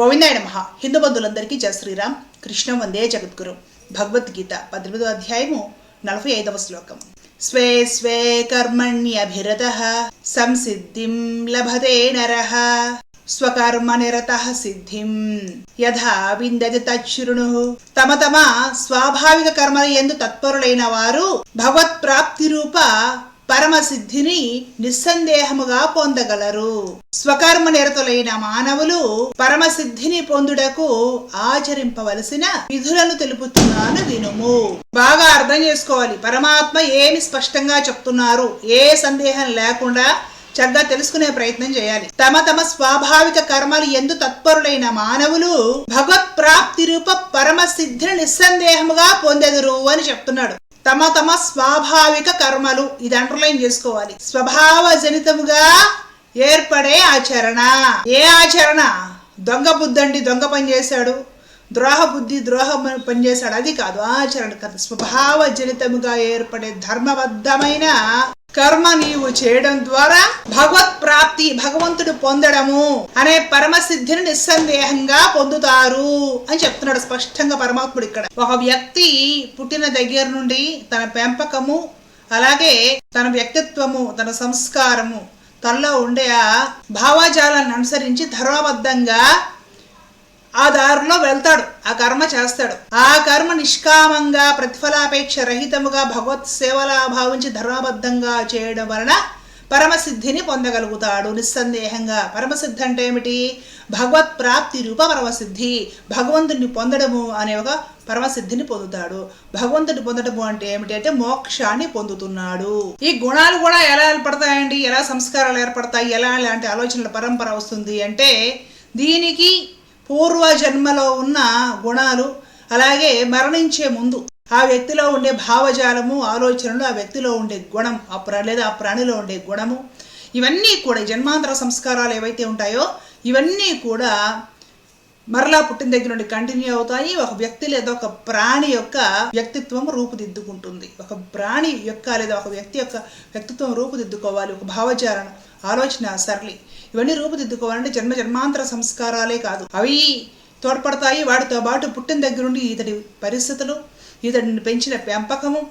గోవిందాయ నమ. హిందూ బంధువులందరికీ జయ శ్రీరామ్. కృష్ణ వందే జగద్గురు. భగవద్గీత పద్దెనిమిదో అధ్యాయము నలభై ఐదవ శ్లోకం. స్వే స్వే కర్మణ్యభిరత సంసిద్ధిం లభతే నర స్వకర్మ నిరత సిద్ధిం. యథా విందతి తచ్చురుణు తమ తమ స్వాభావిక కర్మల ఎందు తత్పరులైన వారు భగవత్ ప్రాప్తి రూప పరమ సిద్ధిని నిస్సందేహముగా పొందగలరు. స్వకర్మ నిరతులైన మానవులు పరమసిద్ధిని పొందుటకు ఆచరింపవలసిన విధులను తెలుపుతున్నాను వినుము. బాగా అర్థం చేసుకోవాలి. పరమాత్మ ఏమి స్పష్టంగా చెప్తున్నారు? ఏ సందేహం లేకుండా చక్కగా తెలుసుకునే ప్రయత్నం చేయాలి. తమ తమ స్వాభావిక కర్మలు ఎందు తత్పరులైన మానవులు భగవత్ ప్రాప్తి రూప పరమ సిద్ధిని నిస్సందేహముగా పొందెదురు అని చెప్తున్నాడు. తమ తమ స్వాభావిక కర్మలు. ఇది అండర్లైన్ చేసుకోవాలి. స్వభావ జనితముగా ఏర్పడే ఆచరణ. ఏ ఆచరణ? దొంగ బుద్ధండి దొంగ పని చేశాడు. ద్రోహ బుద్ధి ద్రోహం పనిచేశాడు. అది కాదు ఆచరణ కాదు. స్వభావ జనితముగా ఏర్పడే ధర్మబద్ధమైన కర్మ నీవు చేయడం ద్వారా భగవత్ ప్రాప్తి భగవంతుడు పొందడము అనే పరమసిద్ధిని నిస్సందేహంగా పొందుతారు అని చెప్తున్నాడు స్పష్టంగా పరమాత్ముడు ఇక్కడ. ఒక వ్యక్తి పుట్టిన దగ్గర నుండి తన పెంపకము అలాగే తన వ్యక్తిత్వము తన సంస్కారము తనలో ఉండే ఆ భావాజాలాన్ని అనుసరించి ధర్మబద్ధంగా ఆ దారిలో వెళ్తాడు ఆ కర్మ చేస్తాడు. ఆ కర్మ నిష్కామంగా ప్రతిఫలాపేక్ష రహితముగా భగవత్ సేవలా భావించి ధర్మబద్ధంగా చేయడం వలన పరమసిద్ధిని పొందగలుగుతాడు. నిస్సందేహంగా పరమసిద్ధి అంటే ఏమిటి? భగవత్ ప్రాప్తి రూప పరమసిద్ధి భగవంతుడిని పొందడము అనే ఒక పరమసిద్ధిని పొందుతాడు. భగవంతుడిని పొందడము అంటే ఏమిటి అంటే మోక్షాన్ని పొందుతున్నాడు. ఈ గుణాలు కూడా ఎలా ఏర్పడతాయండి? ఎలా సంస్కారాలు ఏర్పడతాయి? ఎలా లాంటి ఆలోచనల పరంపర వస్తుంది అంటే దీనికి పూర్వ జన్మలో ఉన్న గుణాలు అలాగే మరణించే ముందు ఆ వ్యక్తిలో ఉండే భావజాలము ఆలోచనలు ఆ వ్యక్తిలో ఉండే గుణం ఆ ప్ర లేదా ఆ ప్రాణిలో ఉండే గుణము ఇవన్నీ కూడా జన్మాంతర సంస్కారాలు ఏవైతే ఉంటాయో ఇవన్నీ కూడా మరలా పుట్టిన దగ్గర నుండి కంటిన్యూ అవుతాయి. ఒక వ్యక్తి లేదా ఒక ప్రాణి యొక్క వ్యక్తిత్వం రూపుదిద్దుకుంటుంది. ఒక ప్రాణి యొక్క లేదా ఒక వ్యక్తి యొక్క వ్యక్తిత్వం రూపుదిద్దుకోవాలి. ఒక భావజాలన ఆలోచన సరళి ఇవన్నీ రూపుదిద్దుకోవాలంటే జన్మ జన్మాంతర సంస్కారాలే కాదు. అవి తోడ్పడతాయి. వాటితో పాటు పుట్టిన దగ్గర నుండి ఇతడి పరిస్థితులు ఇతడిని పెంచిన పెంపకము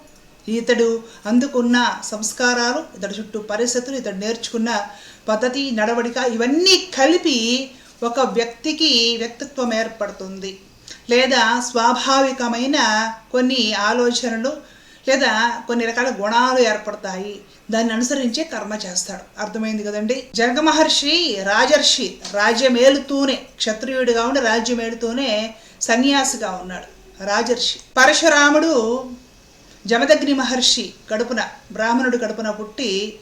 ఇతడు అందుకున్న సంస్కారాలు ఇతడి చుట్టూ పరిస్థితులు ఇతడు నేర్చుకున్న పద్ధతి నడవడిక ఇవన్నీ కలిపి ఒక వ్యక్తికి వ్యక్తిత్వం ఏర్పడుతుంది. లేదా స్వాభావికమైన కొన్ని ఆలోచనలు లేదా కొన్ని రకాల గుణాలు ఏర్పడతాయి. దాన్ని అనుసరించే కర్మ చేస్తాడు. అర్థమైంది కదండి? జనక మహర్షి రాజర్షి రాజ్యమేలుతూనే క్షత్రియుడిగా ఉండి రాజ్యమేలుతూనే సన్యాసిగా ఉన్నాడు రాజర్షి. పరశురాముడు జమదగ్ని మహర్షి కడుపున బ్రాహ్మణుడు కడుపున పుట్టి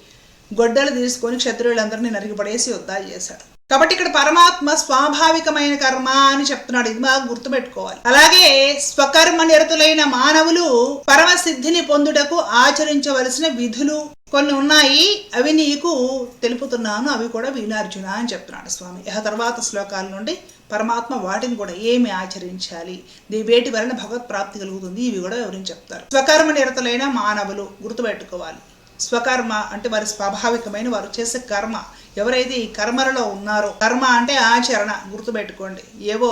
గొడ్డలు తీసుకొని క్షత్రియులందరినీ నరికిపడేసి యుద్ధాలు చేశాడు. కాబట్టి ఇక్కడ పరమాత్మ స్వాభావికమైన కర్మ అని చెప్తున్నాడు. ఇది బాగా గుర్తుపెట్టుకోవాలి. అలాగే స్వకర్మ నిరతులైన మానవులు పరమ సిద్ధిని పొందుటకు ఆచరించవలసిన విధులు కొన్ని ఉన్నాయి. అవి నీకు తెలుపుతున్నాను. అవి కూడా వీణార్జున అని చెప్తున్నాడు స్వామి. ఇహ తర్వాత శ్లోకాల నుండి పరమాత్మ వాటిని కూడా ఏమి ఆచరించాలి? వేటి వలన భగవత్ ప్రాప్తి కలుగుతుంది. ఇవి కూడా వివరించి చెప్తారు. స్వకర్మ నిరతులైన మానవులు గుర్తుపెట్టుకోవాలి. స్వకర్మ అంటే వారి స్వాభావికమైన వారు చేసే కర్మ. ఎవరైతే ఈ కర్మలలో ఉన్నారో కర్మ అంటే ఆచరణ గుర్తుపెట్టుకోండి. ఏవో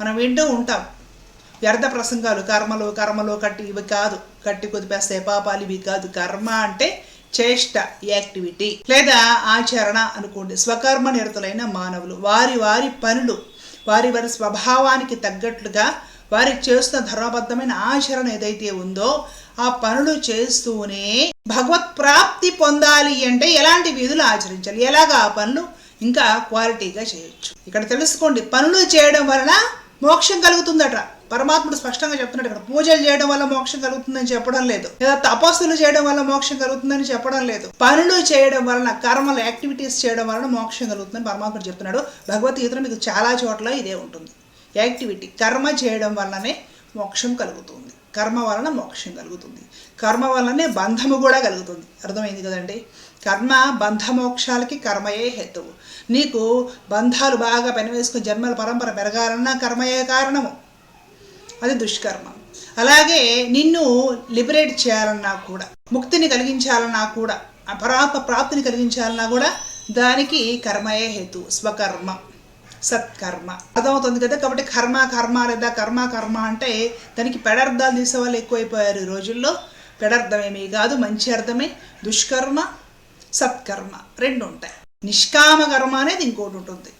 మనం వింటూ ఉంటాం. వ్యర్థ ప్రసంగాలు కర్మలు కర్మలు కట్టి ఇవి కాదు. కట్టి కుదిపేస్తే పాపాలు ఇవి కాదు. కర్మ అంటే చేష్ట యాక్టివిటీ. లేదా ఆచరణ అనుకోండి. స్వకర్మ నిరతులైన మానవులు వారి వారి పనులు వారి వారి స్వభావానికి తగ్గట్లుగా వారికి చేస్తున్న ధర్మబద్ధమైన ఆచరణ ఏదైతే ఉందో ఆ పనులు చేస్తూనే భగవత్ ప్రాప్తి పొందాలి అంటే ఎలాంటి విధులు ఆచరించాలి? ఎలాగా ఆ పనులు? ఇంకా క్వాలిటీగా చేయొచ్చు. ఇక్కడ తెలుసుకోండి పనులు చేయడం వలన మోక్షం కలుగుతుందట. పరమాత్ముడు స్పష్టంగా చెప్తున్నాడు ఇక్కడ పూజలు చేయడం వల్ల మోక్షం కలుగుతుందని చెప్పడం లేదు. లేదా తపస్సులు చేయడం వల్ల మోక్షం కలుగుతుందని చెప్పడం లేదు. పనులు చేయడం వలన కర్మలు యాక్టివిటీస్ చేయడం వలన మోక్షం కలుగుతుందని పరమాత్ముడు చెప్తున్నాడు. భగవద్గీతలో మీకు చాలా చోట్ల ఇదే ఉంటుంది. యాక్టివిటీ కర్మ చేయడం వల్లనే మోక్షం కలుగుతుంది. కర్మ వలన మోక్షం కలుగుతుంది. కర్మ వలనే బంధము కూడా కలుగుతుంది. అర్థమైంది కదండి? కర్మ బంధ మోక్షాలకి కర్మయే హేతువు. నీకు బంధాలు బాగా పెనవేసుకుని జన్మల పరంపర పెరగాలన్నా కర్మయే కారణము. అది దుష్కర్మ. అలాగే నిన్ను లిబరేట్ చేయాలన్నా కూడా ముక్తిని కలిగించాలన్నా కూడా అపరాప ప్రాప్తిని కలిగించాలన్నా కూడా దానికి కర్మయే హేతు స్వకర్మ. సత్కర్మ. అర్థమవుతుంది కదా? కాబట్టి కర్మ కర్మ లేదా కర్మ కర్మ అంటే దానికి పెడార్థాలు తీసే వాళ్ళు ఎక్కువైపోయారు ఈ రోజుల్లో. పెడార్థమేమీ కాదు మంచి అర్థమే. దుష్కర్మ సత్కర్మ రెండు ఉంటాయి. నిష్కామ కర్మ అనేది ఇంకోటి ఉంటుంది.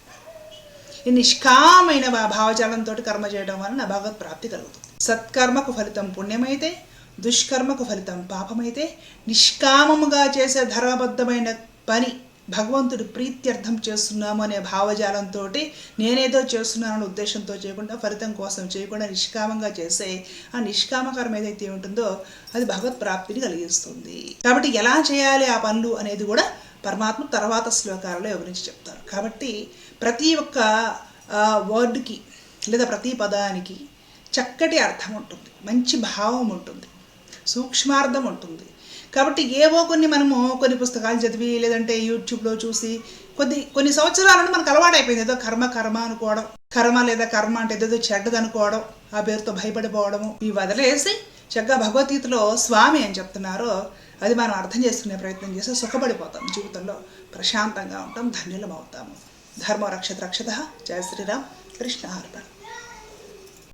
ఈ నిష్కామైన భావజాలంతో కర్మ చేయడం వలన భగవత్ ప్రాప్తి కలుగుతుంది. సత్కర్మకు ఫలితం పుణ్యమైతే దుష్కర్మకు ఫలితం పాపమైతే నిష్కామముగా చేసే ధర్మబద్ధమైన పని భగవంతుడు ప్రీత్యర్థం చేస్తున్నాము అనే భావజాలంతో నేనేదో చేస్తున్నాననే ఉద్దేశంతో చేయకుండా ఫలితం కోసం చేయకుండా నిష్కామంగా చేసే ఆ నిష్కామకరం ఏదైతే ఉంటుందో అది భగవత్ ప్రాప్తిని కలిగిస్తుంది. కాబట్టి ఎలా చేయాలి ఆ పనులు అనేది కూడా పరమాత్మ తర్వాత శ్లోకాలలో వివరించి చెప్తారు. కాబట్టి ప్రతి ఒక్క వర్డ్కి లేదా ప్రతి పదానికి చక్కటి అర్థం ఉంటుంది. మంచి భావం ఉంటుంది. సూక్ష్మార్థం ఉంటుంది. కాబట్టి ఏవో కొన్ని మనము కొన్ని పుస్తకాలు చదివి లేదంటే యూట్యూబ్లో చూసి కొద్ది కొన్ని సంవత్సరాలను మనకు అలవాటు అయిపోయింది ఏదో కర్మ కర్మ అనుకోవడం. కర్మ లేదా కర్మ అంటే ఏదో చెడ్డది అనుకోవడం ఆ పేరుతో భయపడిపోవడము. ఇవి వదిలేసి చక్కగా భగవద్గీతలో స్వామి అని చెప్తున్నారో అది మనం అర్థం చేసుకునే ప్రయత్నం చేస్తే సుఖపడిపోతాం జీవితంలో. ప్రశాంతంగా ఉంటాం ధన్యులం అవుతాము. ధర్మ రక్షత రక్షత. జయ శ్రీరామ్. కృష్ణ అర్పణ